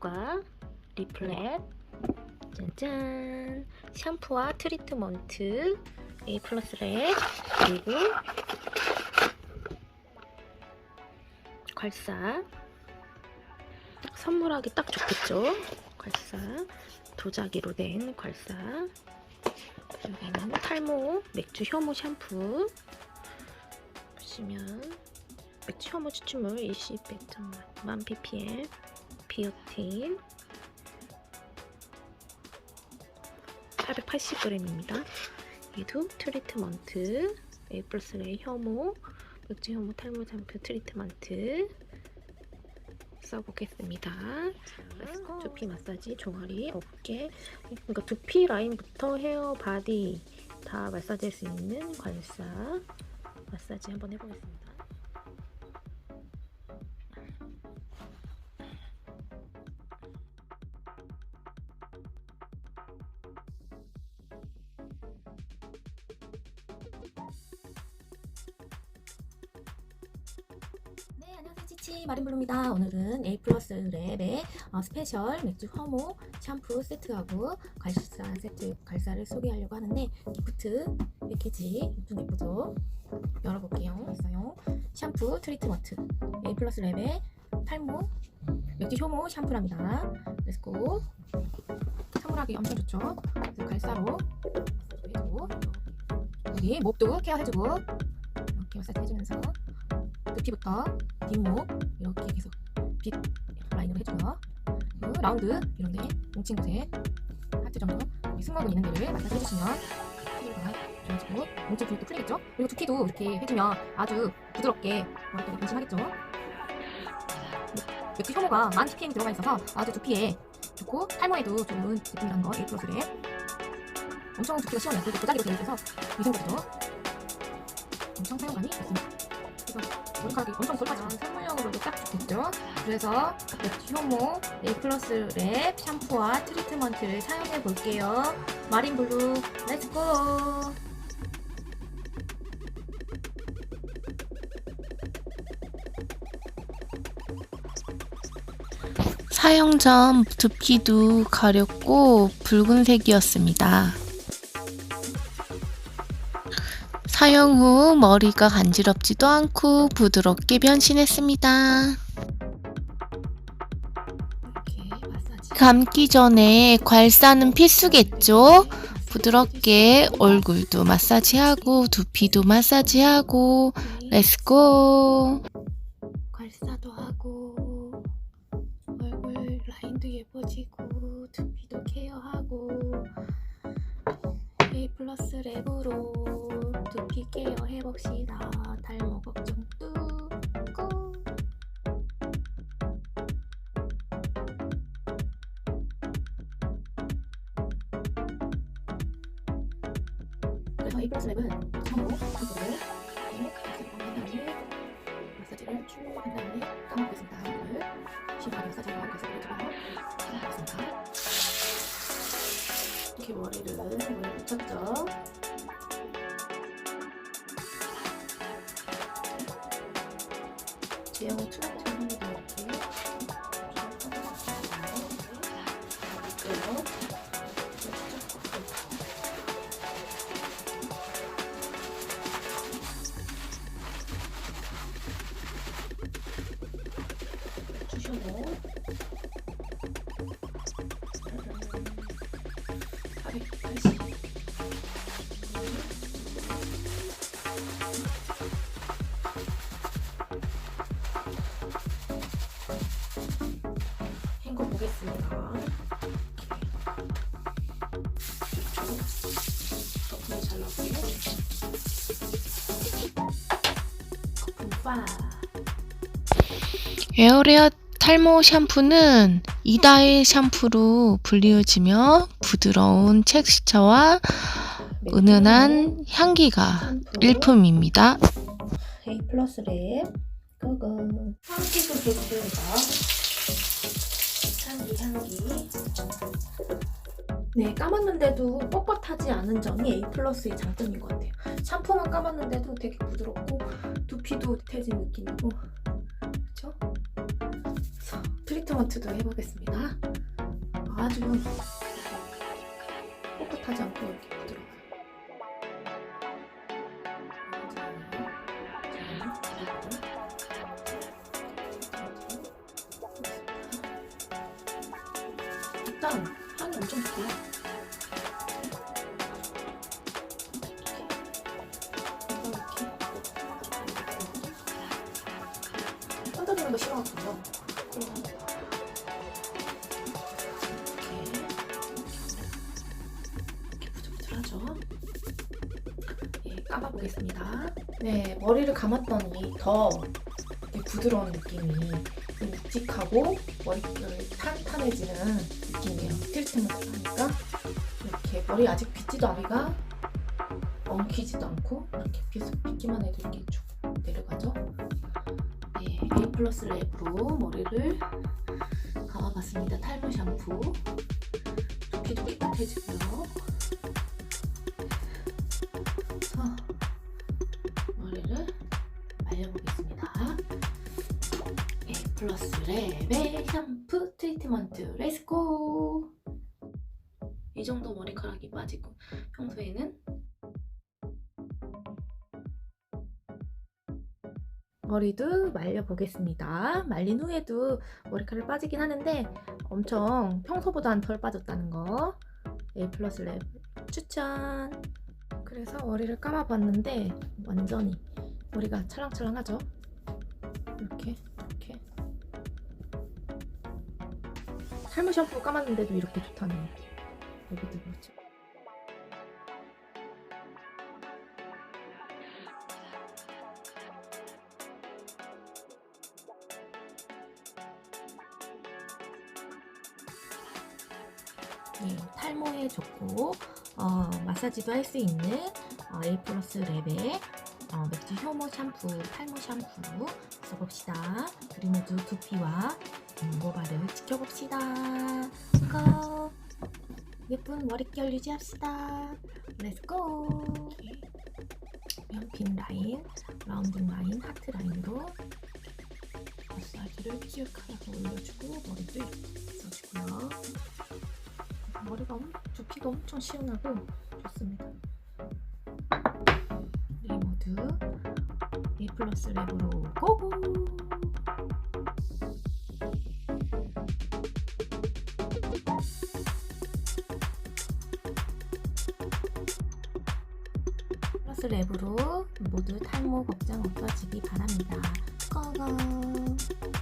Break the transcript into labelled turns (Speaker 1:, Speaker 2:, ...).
Speaker 1: 괄사, 리플렛, 짠짠. 샴푸와 트리트먼트, A 플러스 랩, 그리고 괄사. 선물하기 딱 좋겠죠? 괄사. 도자기로 된 괄사. 여기는 탈모 맥주 효모 샴푸. 보시면 맥주 효모 추출물 21.만 ppm 비오틴. 880g입니다. 얘도 트리트먼트. A 플러스의 효모 맥주 효모 탈모 샴푸 트리트먼트. 써보겠습니다. 두피 마사지 종아리 어깨. 그러니까 두피 라인부터 헤어 바디 다 마사지할 수 있는 괄사. 마사지 한번 해보겠습니다.
Speaker 2: 치치 마린블루입니다. 오늘은 A 플러스 랩의 어, 스페셜 맥주 허모 샴푸 세트하고 갈사 세트 갈사를 소개하려고 하는데 기프트 패키지 좀 예쁘죠? 열어볼게요. 있어요. 샴푸 트리트먼트 A 플러스 랩의 탈모 맥주 효모 샴푸랍니다. 렛츠고 선물하기 엄청 좋죠? 갈사로 해주고 여기 목도 케어해주고 이렇게 마사지 해주면서 두피부터 뒷목 이렇게 계속 빛 라인으로 해주고요. 그리고 라운드 이런데 뭉친 곳에 하트 정도 이 승모근 있는 데를 마사지 해주시면 피부가 좋아지고 뭉친 근육도 풀리겠죠? 그리고 두피도 이렇게 해주면 아주 부드럽게 머릿결이 변신하겠죠? 맥주 효모가 만 ppm 들어가 있어서 아주 두피에 좋고 탈모에도 좋은 제품이라는 거 A 플러스래 엄청 두피가 시원해요. 그리고 도자기로 되어 있어서 위생적이죠? 엄청 사용감이 좋습니다. 그래서 머리카락이 엄청 굵어지면 선물용으로도 딱 좋겠죠? 그래서 맥주 효모 A 플러스 랩 샴푸와 트리트먼트를 사용해 볼게요. 마린블루 렛츠고!
Speaker 3: 사용 전 두피도 가렵고 붉은색이었습니다. 사용 후 머리가 간지럽지도 않고 부드럽게 변신했습니다. 감기 전에 괄사는 필수겠죠? 부드럽게 얼굴도 마사지하고 두피도 마사지하고 렛츠고!
Speaker 2: 괄사도 하고 얼굴 라인도 예뻐지고 두피도 케어하고 A 플러스 랩으로 두피 케어 해봅시다 탈모 걱정 뚜고 그래서 A 플러스 랩은 처음으로 샴푸를 이렇게 마사지를 쭉 한 다음에 감아보겠습니다. 이거를 심하게 마사지를 하고 감아보겠습니다. 이렇게 머리를 머리 붙였죠. 제형을 투명처럼 이렇게 그리고 주셔도 가볍게 헹궈 나오게. 거품 파.
Speaker 3: 에어레어 탈모 샴푸는 이다의 샴푸로 불리워지며 부드러운 텍스처와 은은한 향기가 일품입니다.
Speaker 2: A 플러스 랩 고고 향기도 좋습니다 향기 향기 네 감았는데도 뻣뻣하지 않은 점이 A 플러스의 장점인 것 같아요 샴푸만 감았는데도 되게 부드럽고 두피도 태진 느낌이고 그렇죠? 트리트먼트도 해보겠습니다 아주 뻣뻣하지 않고 이렇게 부드러워요. 일단 향이 엄청 좋고요. 던져주는 거 싫어하거든요. 이렇게. 예, 감아보겠습니다. 네, 머리를 감았더니 더 이렇게 부드러운 느낌이 좀 묵직하고 머릿결이 탄탄해지는 느낌이에요. 트리트먼트 하니까 이렇게 머리 아직 빗지도 않이가 엉키지도 않고 이렇게 빗, 빗기만 해도 이렇게 쭉 내려가죠. 네, A 플러스 랩으로 머리를 감아봤습니다. 탈모 샴푸. 두피도 깨끗해지고요. 플러스 랩의 샴푸 트리트먼트 렛츠고! 이 정도 머리카락이 빠지고 평소에는 머리도 말려보겠습니다. 말린 후에도 머리카락 빠지긴 하는데 엄청 평소보다는 덜 빠졌다는 거. A 플러스 랩 추천. 그래서 머리를 감아봤는데 완전히 머리가 찰랑찰랑하죠. 이렇게 탈모 샴푸 감았는데도 이렇게 좋다네요. 여기도 그렇죠. 네, 탈모에 좋고 어, 마사지도 할 수 있는 어, A 플러스 랩의 어, 맥주 효모 샴푸, 탈모 샴푸 써봅시다. 모두 두피와 음, 모발을 지켜봅시다. 고! 예쁜 머릿결 유지합시다. 렛츠고! 연핀 라인, 라운딩 라인, 하트 라인으로 마사지를 키우카하게 올려주고 머리도 써주고요. 머리가 엄, 두피가 엄청 시원하고 좋습니다. 우리 모두 A 플러스 랩으로 고고! 플러스 랩으로 모두 탈모 걱정 없어지기 바랍니다. 고고!